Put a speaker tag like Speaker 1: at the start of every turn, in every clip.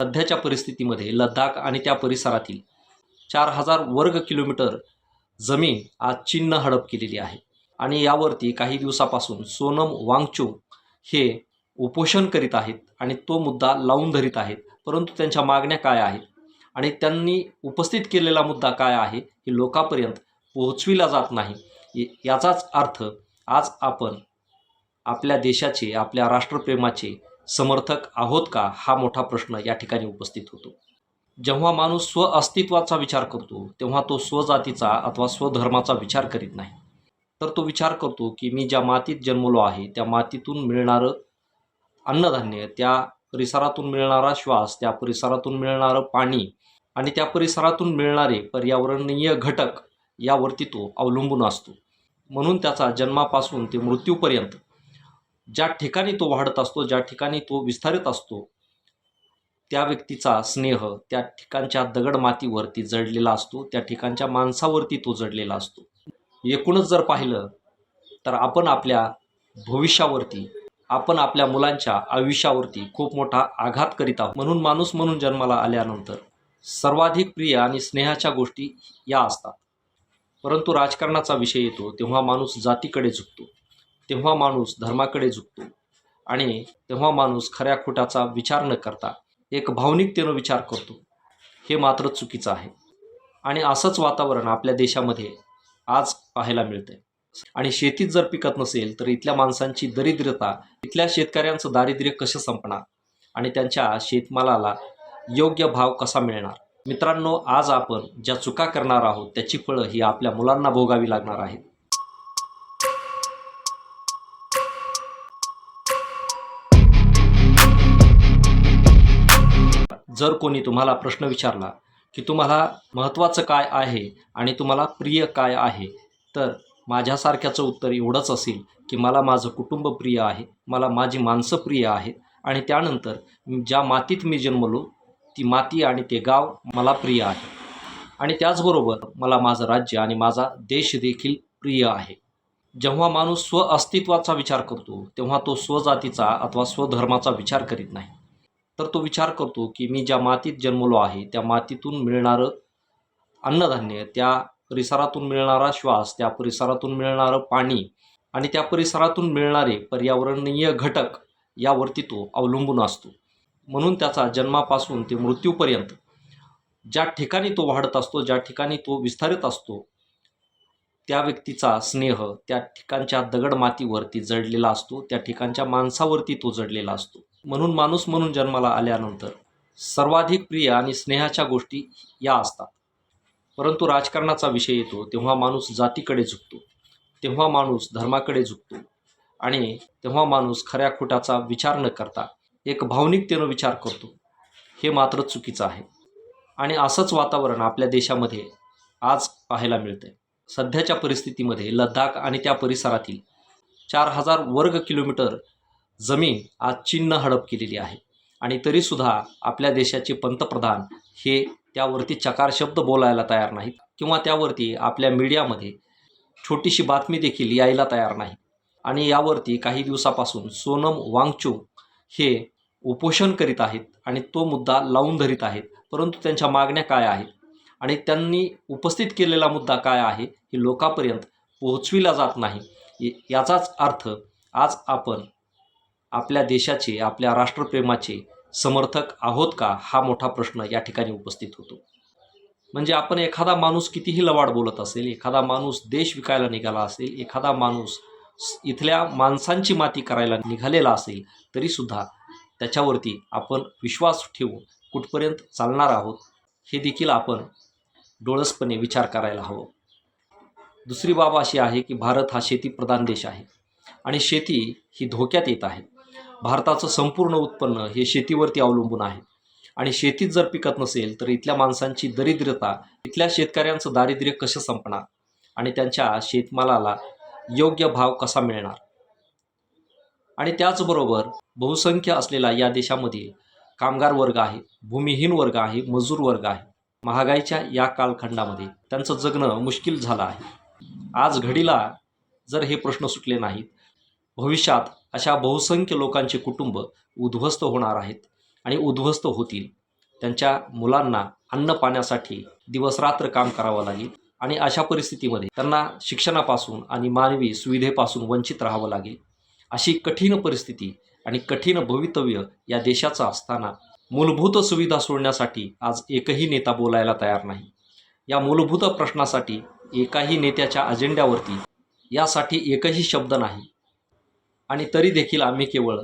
Speaker 1: सध्याच्या परिस्थितीमध्ये लडाख आणि त्या परिसरातील चार हजार वर्ग किलोमीटर जमीन आज चीननं हडप केलेली आहे. आणि यावरती काही दिवसापासून सोनम वांगचू हे उपोषण करीत आहेत आणि तो मुद्दा लावून धरीत आहेत. परंतु त्यांच्या मागण्या काय आहेत? आणि त्यांनी उपस्थित केलेला मुद्दा काय आहे? हे लोकांपर्यंत पोहोचविला जात नाही. याचाच अर्थ आज आपण आपल्या देशाचे आपल्या राष्ट्रप्रेमाचे समर्थक आहोत का हा मोठा प्रश्न या ठिकाणी उपस्थित होतो. जेव्हा माणूस स्व अस्तित्वाचा विचार करतो तेव्हा तो स्वजातीचा अथवा स्वधर्माचा विचार करीत नाही. तर तो विचार करतो की मी ज्या मातीत जन्मलो आहे त्या मातीतून मिळणारं अन्नधान्य त्या परिसरातून मिळणारा श्वास त्या परिसरातून मिळणारं पाणी आणि त्या परिसरातून मिळणारे पर्यावरणीय घटक यावरती तो अवलंबून असतो. म्हणून त्याचा जन्मापासून ते मृत्यूपर्यंत ज्या ठिकाणी तो वाढत असतो ज्या ठिकाणी तो विस्तारित असतो त्या व्यक्तीचा स्नेह त्या ठिकाणच्या दगड मातीवरती जडलेला असतो त्या ठिकाणच्या माणसावरती तो जडलेला असतो. एकूणच जर पाहिलं तर आपण आपल्या भविष्यावरती आपण आपल्या मुलांच्या आयुष्यावरती खूप मोठा आघात करीत आहोत. म्हणून माणूस म्हणून जन्माला आल्यानंतर सर्वाधिक प्रिय आणि स्नेहाच्या गोष्टी या असतात. परंतु राजकारणाचा विषय येतो तेव्हा माणूस जातीकडे झुकतो. तेव्हा माणूस धर्माकडे झुकतो आणि तेव्हा माणूस खऱ्या खोट्याचा विचार न करता एक भावनिकतेनं विचार करतो. हे मात्र चुकीचं आहे. आणि असंच वातावरण आपल्या देशामध्ये आज पाहायला मिळतंय. आणि शेतीत जर पिकत नसेल तर इथल्या माणसांची दरिद्रता इथल्या शेतकऱ्यांचं दारिद्र्य कसं संपणार? आणि त्यांच्या शेतमालाला योग्य भाव कसा मिळणार? मित्रांनो आज आपण ज्या चुका करणार आहोत त्याची फळं ही आपल्या मुलांना भोगावी लागणार आहेत. जर कोणी तुम्हाला प्रश्न विचारला की तुम्हाला महत्त्वाचं काय आहे आणि तुम्हाला प्रिय काय आहे तर माझ्यासारख्याचं उत्तर एवढंच असेल की मला माझं कुटुंब प्रिय आहे मला माझी माणसं प्रिय आहेत आणि त्यानंतर ज्या मातीत मी जन्मलो ती माती आणि ते गाव मला प्रिय आहे. आणि त्याचबरोबर मला माझं राज्य आणि माझा देश देखील प्रिय आहे. जेव्हा माणूस स्व अस्तित्वाचा विचार करतो तेव्हा तो स्वजातीचा अथवा स्वधर्माचा विचार करीत नाही. तर तो विचार करतो की मी ज्या मातीत जन्मलो आहे त्या मातीतून मिळणारं अन्नधान्य त्या परिसरातून मिळणारा श्वास त्या परिसरातून मिळणारं पाणी आणि त्या परिसरातून मिळणारे पर्यावरणीय घटक यावरती तो अवलंबून असतो. म्हणून त्याचा जन्मापासून ते मृत्यूपर्यंत ज्या ठिकाणी तो वाढत असतो ज्या ठिकाणी तो विस्तारित असतो त्या व्यक्तीचा स्नेह त्या ठिकाणच्या दगड मातीवरती जडलेला असतो त्या ठिकाणच्या माणसावरती तो जडलेला असतो. म्हणून माणूस म्हणून जन्माला आल्यानंतर सर्वाधिक प्रिय आणि स्नेहाच्या गोष्टी या असतात. परंतु राजकारणाचा विषय येतो तेव्हा माणूस जातीकडे झुकतो तेव्हा माणूस धर्माकडे झुकतो आणि तेव्हा माणूस खऱ्या खोट्याचा विचार न करता एक भावनिकतेनं विचार करतो. हे मात्र चुकीचं आहे. आणि असंच वातावरण आपल्या देशामध्ये आज पाहायला मिळतंय. सध्याच्या परिस्थितीमध्ये लद्दाख आणि त्या परिसरातील चार हजार वर्ग किलोमीटर जमीन आज चीननं हडप केलेली आहे. आणि तरीसुद्धा आपल्या देशाचे पंतप्रधान हे त्यावरती चकार शब्द बोलायला तयार नाहीत किंवा त्यावरती आपल्या मीडियामध्ये छोटीशी बातमी देखील यायला तयार नाही. आणि यावरती काही दिवसापासून सोनम वांगचू हे उपोषण करीत आहेत आणि तो मुद्दा लावून धरीत आहेत. परंतु त्यांच्या मागण्या काय आहेत? आणि त्यांनी उपस्थित केलेला मुद्दा काय आहे हे लोकांपर्यंत पोहोचविला जात नाही. याचाच अर्थ आज आपण आपल्या देशाचे आपल्या राष्ट्रप्रेमाचे समर्थक आहोत का हा मोठा प्रश्न या ठिकाणी उपस्थित होतो. म्हणजे आपण एखादा माणूस कितीही लवाड बोलत असेल एखादा माणूस देश विकायला निघाला असेल एखादा माणूस इथल्या माणसांची माती करायला निघालेला असेल तरीसुद्धा त्याच्यावरती आपण विश्वास ठेवून कुठपर्यंत चालणार आहोत हे देखील आपण डोळसपणे विचार करायला हवं. दुसरी बाब अशी आहे की भारत हा शेतीप्रधान देश आहे आणि शेती ही धोक्यात येत आहे. भारताचं संपूर्ण उत्पन्न हे शेतीवरती अवलंबून आहे आणि शेतीत जर पिकत नसेल तर इथल्या माणसांची दरिद्रता इथल्या शेतकऱ्यांचं दारिद्र्य कसं संपणार आणि त्यांच्या शेतमालाला योग्य भाव कसा मिळणार? आणि त्याचबरोबर बहुसंख्य असलेला या देशामधील कामगार वर्ग आहे भूमिहीन वर्ग आहे मजूर वर्ग आहे. महागाईच्या या कालखंडामध्ये त्यांचं जगणं मुश्किल झालं आहे. आज घडीला जर हे प्रश्न सुटले नाहीत भविष्यात अशा बहुसंख्य लोकांचे कुटुंब उद्ध्वस्त होणार आहेत आणि उद्ध्वस्त होतील. त्यांच्या मुलांना अन्न पाण्यासाठी दिवसरात्र काम करावं लागेल आणि अशा परिस्थितीमध्ये त्यांना शिक्षणापासून आणि मानवी सुविधेपासून वंचित राहावं लागेल. अशी कठीण परिस्थिती आणि कठीण भवितव्य या देशाचं असताना मूलभूत सुविधा सोडण्यासाठी आज एकही नेता बोलायला तयार नाही. या मूलभूत प्रश्नासाठी एकाही नेत्याच्या अजेंड्यावरती यासाठी एकही शब्द नाही. आणि तरी देखील आम्ही केवळ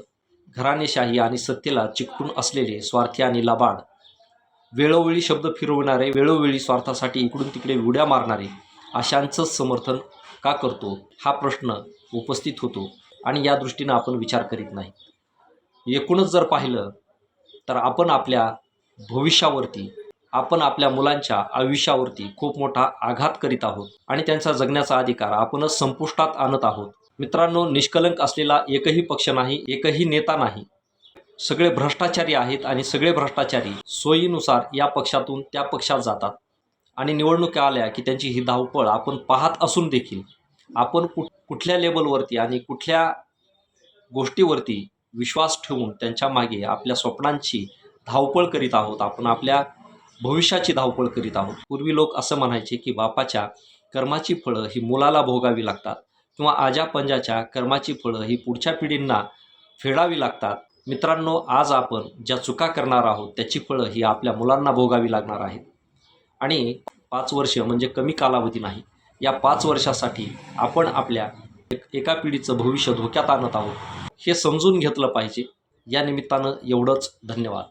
Speaker 1: घराणेशाही आणि सत्तेला चिकटून असलेले स्वार्थी आणि लबाड वेळोवेळी शब्द फिरवणारे वेळोवेळी स्वार्थासाठी इकडून तिकडे उड्या मारणारे अशांचंच समर्थन का करतो हा प्रश्न उपस्थित होतो आणि या दृष्टीनं आपण विचार करीत नाही. एकूणच जर पाहिलं तर आपण आपल्या भविष्यावरती आपण आपल्या मुलांच्या आयुष्यावरती खूप मोठा आघात करीत आहोत आणि त्यांचा जगण्याचा अधिकार आपणच संपुष्टात आणत आहोत. मित्रांनो निष्कलंक असलेला एकही पक्ष नाही एकही नेता नाही. सगळे भ्रष्टाचारी आहेत आणि सगळे भ्रष्टाचारी सोयीनुसार या पक्षातून त्या पक्षात जातात. आणि निवडणुका आल्या की त्यांची ही धावपळ आपण पाहत असून देखील आपण कुठ कुठल्या लेवलवरती आणि कुठल्या गोष्टीवरती विश्वास ठेवून त्यांच्या मागे आपल्या स्वप्नांची धावपळ करीत आहोत. आपण आपल्या भविष्याची धावपळ करीत आहोत. पूर्वी लोक असं म्हणायचे की बापाच्या कर्माची फळं ही मुलाला भोगावी लागतात किंवा आजा पंजाच्या कर्माची फळं ही पुढच्या पिढींना फेडावी लागतात. मित्रांनो आज आपण ज्या चुका करणार आहोत त्याची फळं ही आपल्या मुलांना भोगावी लागणार आहेत. आणि पाच वर्ष म्हणजे कमी कालावधी नाही. या पाच वर्षासाठी आपण आपल्या एक- एका पिढीचं भविष्य धोक्यात आणत आहोत. हे समजून घेतलं पाहिजे. या निमित्तानं एवढंच धन्यवाद.